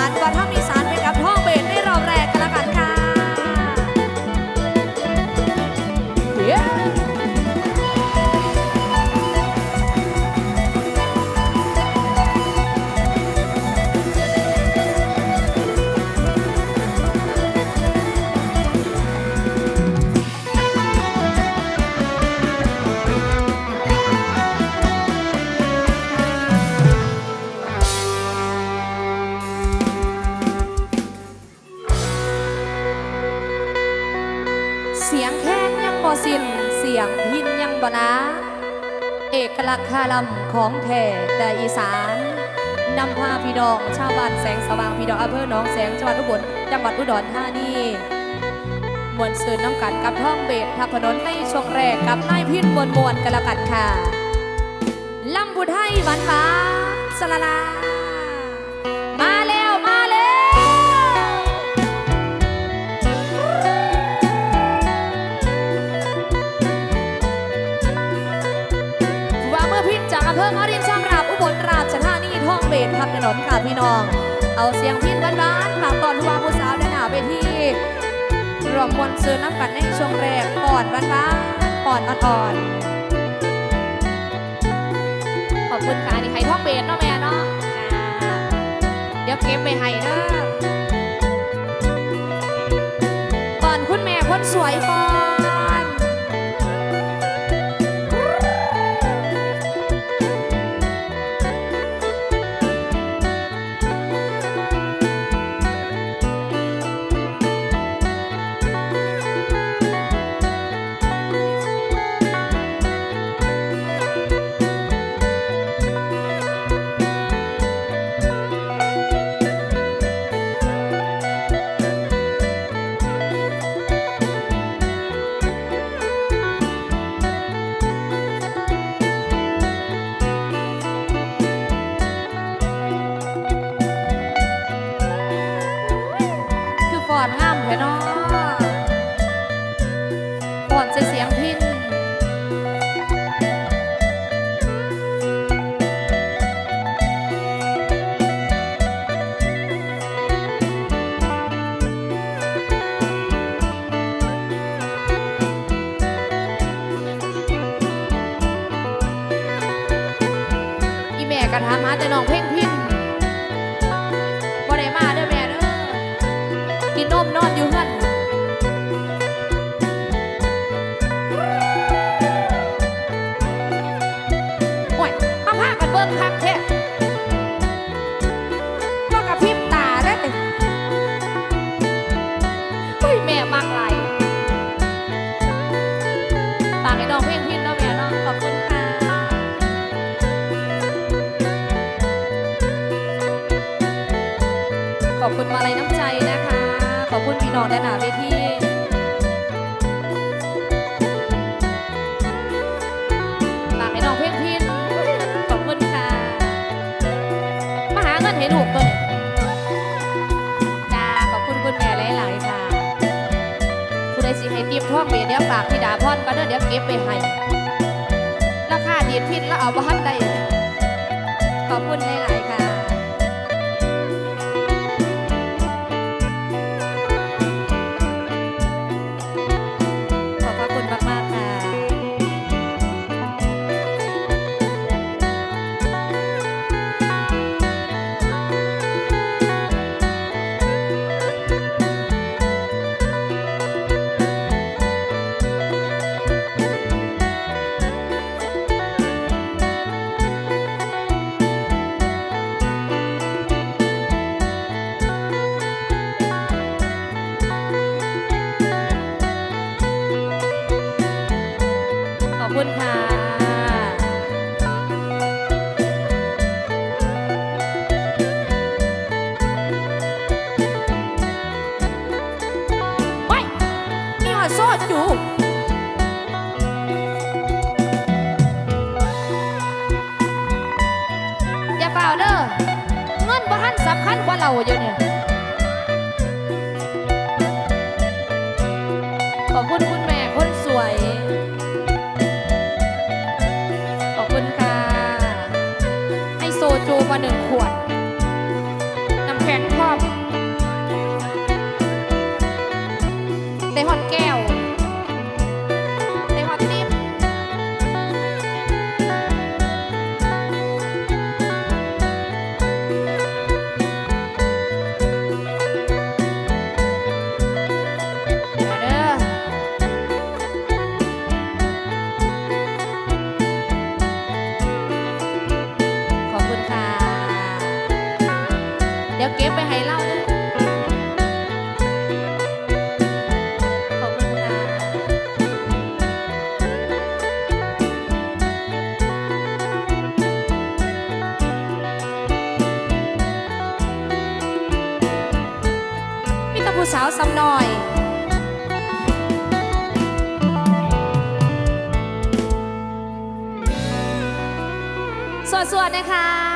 านวัฒนอีสาน บ่นะ เอกลักษณ์คาลำของแท้แต่อีสานนำพาพี่น้อง ชาวบ้านแสงสว่างพี่น้องอำเภอหนองแสงจังหวัดอุบลจังหวัดอุดรธานีมวลซืนน้ำกันกับท่องเบสทับถนนในช่วงแรกกับนายพินมวลมวลกันละกันค่ะลำบุไทยหวานหวานสลาลา นนค่ะพี่น้อง เอาเสียงพินบ้านๆฝากตอนผู้ว่าผู้สาวในหนาเวทีรวมมวลซื้อน้ำกันในช่วงแรกก่อนบ้านๆก่อนอ่อนๆขอบคุณค่ะนี่ให้ท่องเบสเนาะแม่เนาะเดี๋ยวเก็บไปให้เด้อก่อนคุณแม่คนสวยก่อน มาลัยน้ำใจนะคะ ขอบคุณพี่น้องด้านหน้าเวทีฝากให้น้องเพ่งพินขอบคุณค่ะ มาหาเงินให้ลูกตัวนี้จ้าขอบคุณคุณแม่หลายๆค่ะผู้ใดสิให้ติบท่องเบียเดี๋ยวฝากพี่ดาพรก็เด้อเดี๋ยวเก็บไปให้ ราคาดีดพินแล้วเอาบ้านได้ขอบคุณหลายๆ คุณค่ะไปมีหอดโซ่จูอย่าเปล่าเด้อเงินบ่ทันสำคัญกว่าเราอยู่เนี่ยขอบคุณ ได้ฮอดแก้วได้ฮอดติ๊บเดี๋ยวเด้อขอบคุณค่ะ เดี๋ยวเก็บไปให้ สาวซ้ำหน่อยสวัสดีนะคะ